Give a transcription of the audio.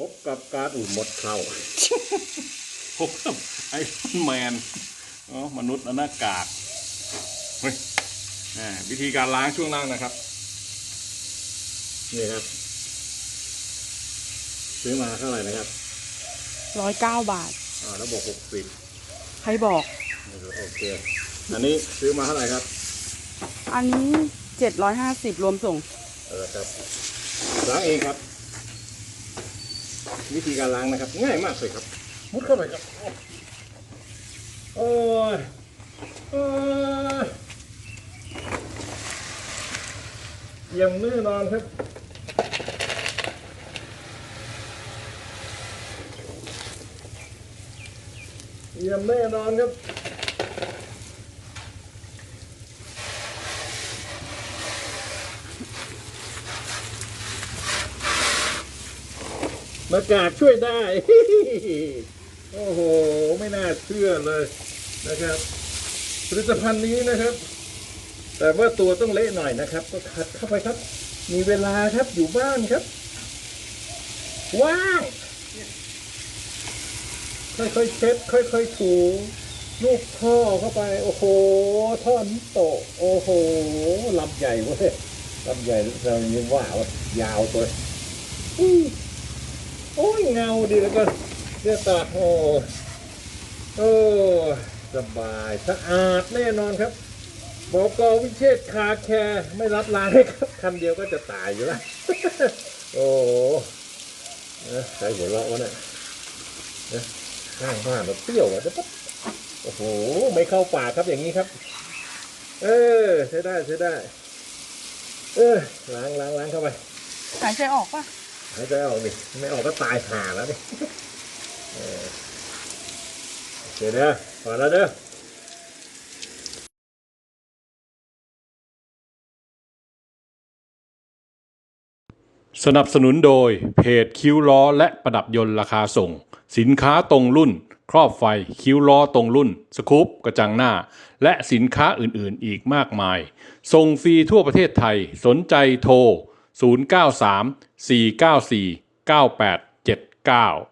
พบกับการอุ่นหมดเข่าพบกับไอรอนแมนอ๋อมนุษย์หน้ากากเฮ้ยอ่าวิธีการล้างช่วงล่างนะครับ นี่ครับ ซื้อมาเท่าไหร่นะครับร้อยเก้าบาท อ่า แล้วบอกหกสิบใครบอก โอเค อันนี้ซื้อมาเท่าไหร่ครับ อันนี้เจ็ดร้อยห้าสิบรวมส่ง เออครับล้างเองครับ วิธีการล้างนะครับ ง่ายมากเลยครับ มุดเข้าไปครับโอ้ยโอ้ยเยี่ยมแน่นอนครับเยี่ยมแน่นอนครับ หน้ากากช่วยได้ โอ้โห ไม่น่าเชื่อเลยนะครับ ผลิตภัณฑ์นี้นะครับ แต่ว่าตัวต้องเละหน่อยนะครับ ก็ขัดเข้าไปครับ มีเวลาครับอยู่บ้านครับ ว้าวค่อยๆเช็ดค่อย ๆ ถูลูกท่อเข้าไป โอ้โห ท่อนี้โต โอ้โหลำใหญ่เว้ยลำใหญ่เรายังว่าว่ายาวตัวอุ้ เงาดีแล้วก็เลือตาโอ้โอ้สบายสะอาดแน่นอนครับบอกอวิเชษคาแคร์ไม่รับลางให้ครับคำเดียวก็จะตายอยู่แล้วโอ้โหเอ้ยใครหัวเราะวะเนี่ยเอ้ยข้างบ้านเราเปรี้ยวอะจะปั๊บโอ้โห ไม่เข้าปากครับอย่างนี้ครับ เออใช้ได้ใช้ได้ เออล้างล้างล้างเข้าไปหายใจออกปะ หายใจออกดิไม่ออกก็ตายห่าแล้วดิเออโอเคเด้อพอแล้วเด้อสนับสนุนโดยเพจคิ้วล้อและประดับยนต์ราคาส่ง สินค้าตรงรุ่น ครอบไฟคิ้วล้อตรงรุ่นสกู๊ปกระจังหน้า และสินค้าอื่นๆอีกมากมาย ส่งฟรีทั่วประเทศไทยสนใจโทร 093 494 9879